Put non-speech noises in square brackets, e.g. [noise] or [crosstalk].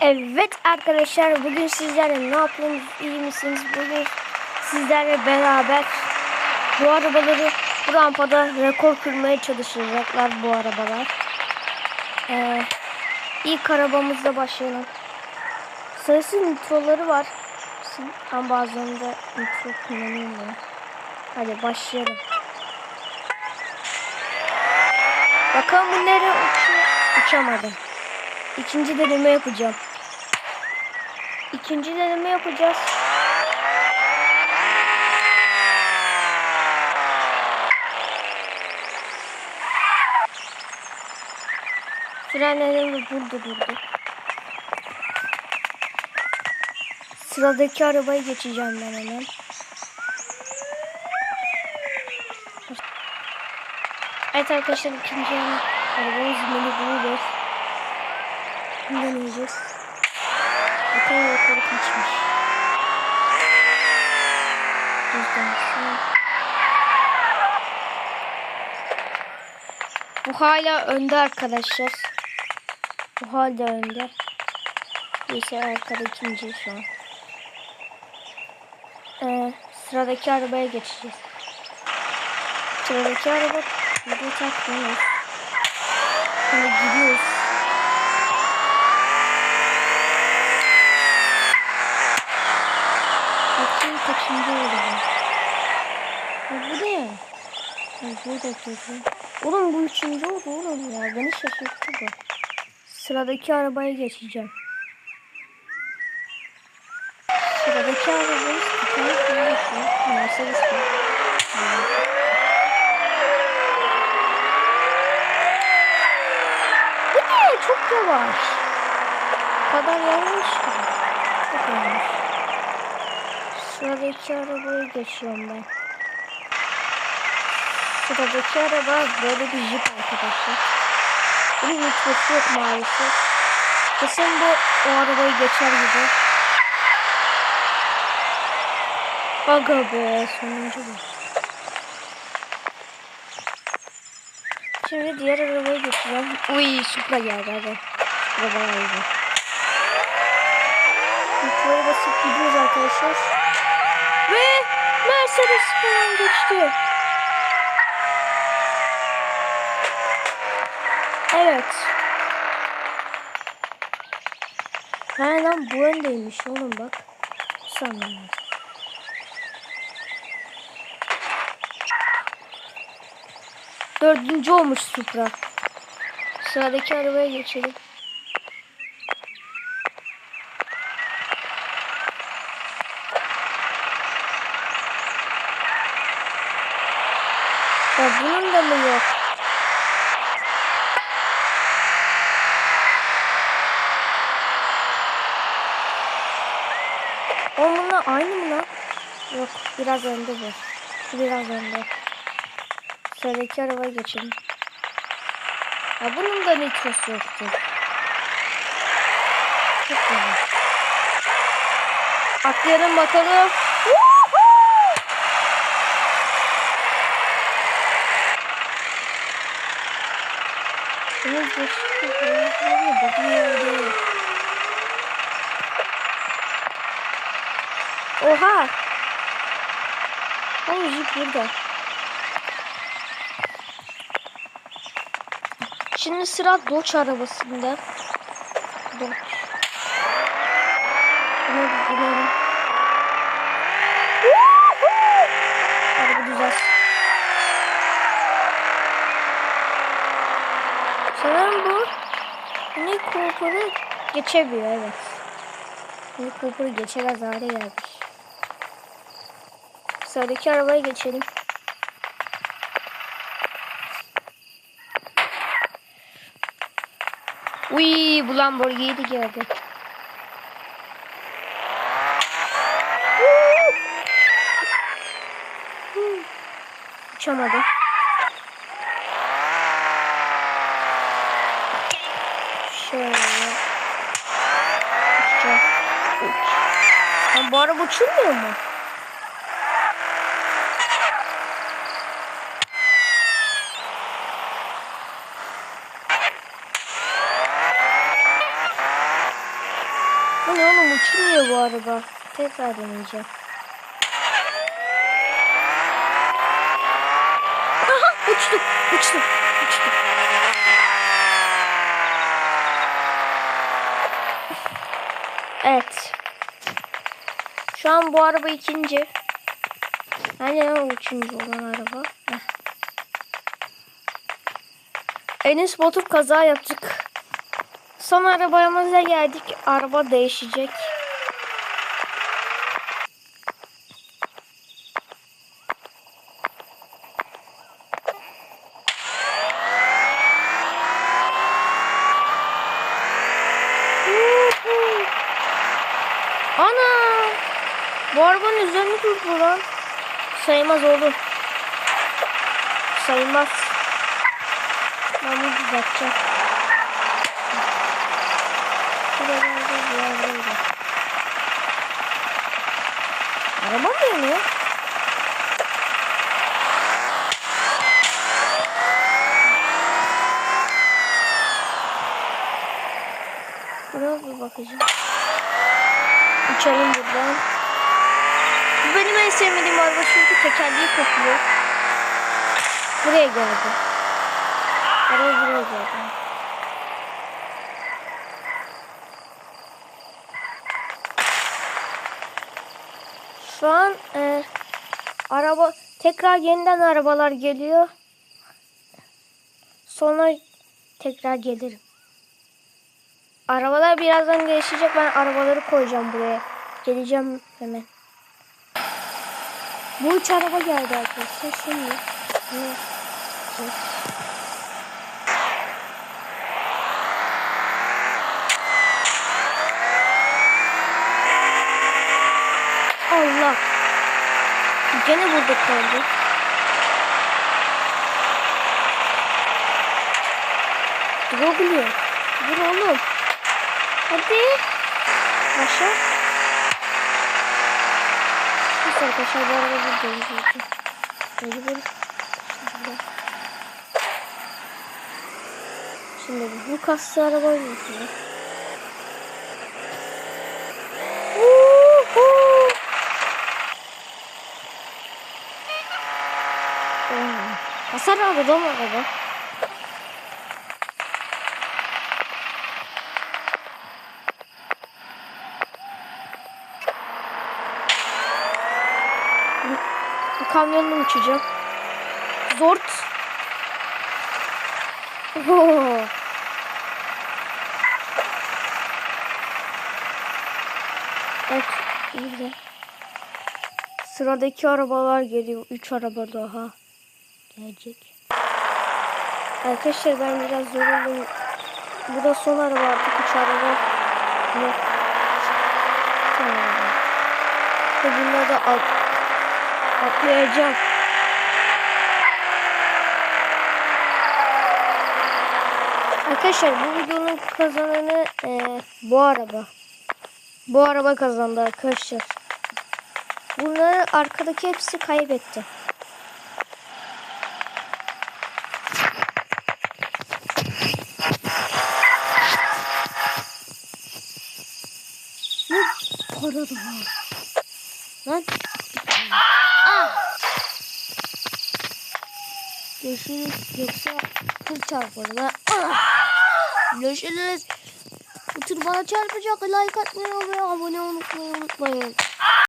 Evet arkadaşlar bugün sizlerle ne yapıyorsunuz iyi misiniz? Bugün sizlerle beraber bu arabaları bu rampada rekor kırmaya çalışacaklar bu arabalar. Ee, ilk arabamızla başlayalım. Sayısı nitroları var. Tam bazılarında nitro kullanılmıyor. Hadi başlayalım. Bakalım bu nereye uçuyor? Uçamadım. İkinci deneme yapacağım. İkinci deneme yapacağız. Frenlerim burada durdu. Sıradaki arabayı geçeceğim ben hemen. Evet arkadaşlar ikinci arabamız Mini Bluebird. Deneyeceğiz. Bakalım yukarı kaçmış. Bizden şu- Bu hala önde arkadaşlar. Bu hala önde. Neyse arkada ikinci şu an. Ee, sıradaki arabaya geçeceğiz. Sıradaki araba burada takmıyoruz. Hani gidiyoruz. Kaçıncı oldu bu? Ya bu ne? Ya burada durdu. Oğlum bu üçüncü oldu oğlum ya. Beni şaşırttı bu. Sıradaki arabaya geçeceğim. Sıradaki arabayı tutuyor. Mercedes bu. Bu ne? Çok yavaş. Bu kadar yavaş. Çok yavaş. Sıradaki arabaya geçiyorum ben. Sıradaki araba böyle bir jip arkadaşlar. Bunun nitrosu yok maalesef. Kesin bu o arabayı geçer gibi. Aga be sonuncu bu. Şimdi diğer arabaya geçeceğim. Uy Supra geldi hadi. Supra bayağı Nitro'ya basıp gidiyoruz arkadaşlar. Ve Mercedes falan geçti. Evet. Ha lan bu öndeymiş oğlum bak. Sanırım. Dördüncü olmuş Supra. Sıradaki arabaya geçelim. Ya bunun da mı yok? Onunla aynı mı lan? Yok biraz önde bu. Biraz önde. Sıradaki arabaya geçelim. Ya bunun da nitrosu yoktu. Çok güzel. Atlayalım bakalım. Bunu Oha! Ay jip burada. Şimdi sıra Dodge arabasında. Dodge. Bunu bulalım. Woohoo! Araba güzel. Bu Mini Cooper'ı geçemiyor evet. Mini Cooper'ı geçemez hale gelmiş. Sıradaki arabaya geçelim. Uy bu Lamborghini geldi. Uçamadım. Lan bu araba uçurmuyor mu? uçmuyor bu araba. Tekrar deneyeceğim. Aha uçtuk uçtuk uçtuk. Evet. Şu an bu araba ikinci. Hani o üçüncü olan araba. Enes Batur kaza yaptık. Son arabamıza geldik. Araba değişecek. Bu arabanın üzerine durdu lan. Sayılmaz oğlum. Sayılmaz. Ben bunu düzelteceğim. Araba mı yanıyor? Buna bir bakacağım. Uçalım buradan. Bu benim en sevmediğim araba çünkü tekerleği kopuyor. Buraya geldi. Araba buraya geldi. Şu an e, araba tekrar yeniden arabalar geliyor. Sonra tekrar gelirim. Arabalar birazdan gelişecek. Ben arabaları koyacağım buraya. Geleceğim hemen. Bu üç araba geldi arkadaşlar. Şimdi. bu- Allah. Gene burada kaldı. Dur oğlum. Hadi. Aşağı. Neyse arkadaşlar bu arada buradayım zaten. Mecbur. Şimdi bu, kaslı. Woohoo! Oo, Hasar aldı lan araba. Kamyonla uçacağım. Zort. Oo. [laughs] Evet, güzel. Sıradaki arabalar geliyor. Üç araba daha gelecek. Arkadaşlar ben biraz yoruldum. Bu da son araba artık. Üç araba yok. Araba. Ve bunları da at, atlayacağım. Arkadaşlar bu videonun kazananı e, bu araba. Bu araba kazandı arkadaşlar. Bunları arkadaki hepsi kaybetti. Ne para da var. Lan. Görüşürüz. Yoksa kıl çarpar. Görüşürüz. Bu tır bana çarpacak. Like atmayı ve abone olmayı unutmayın.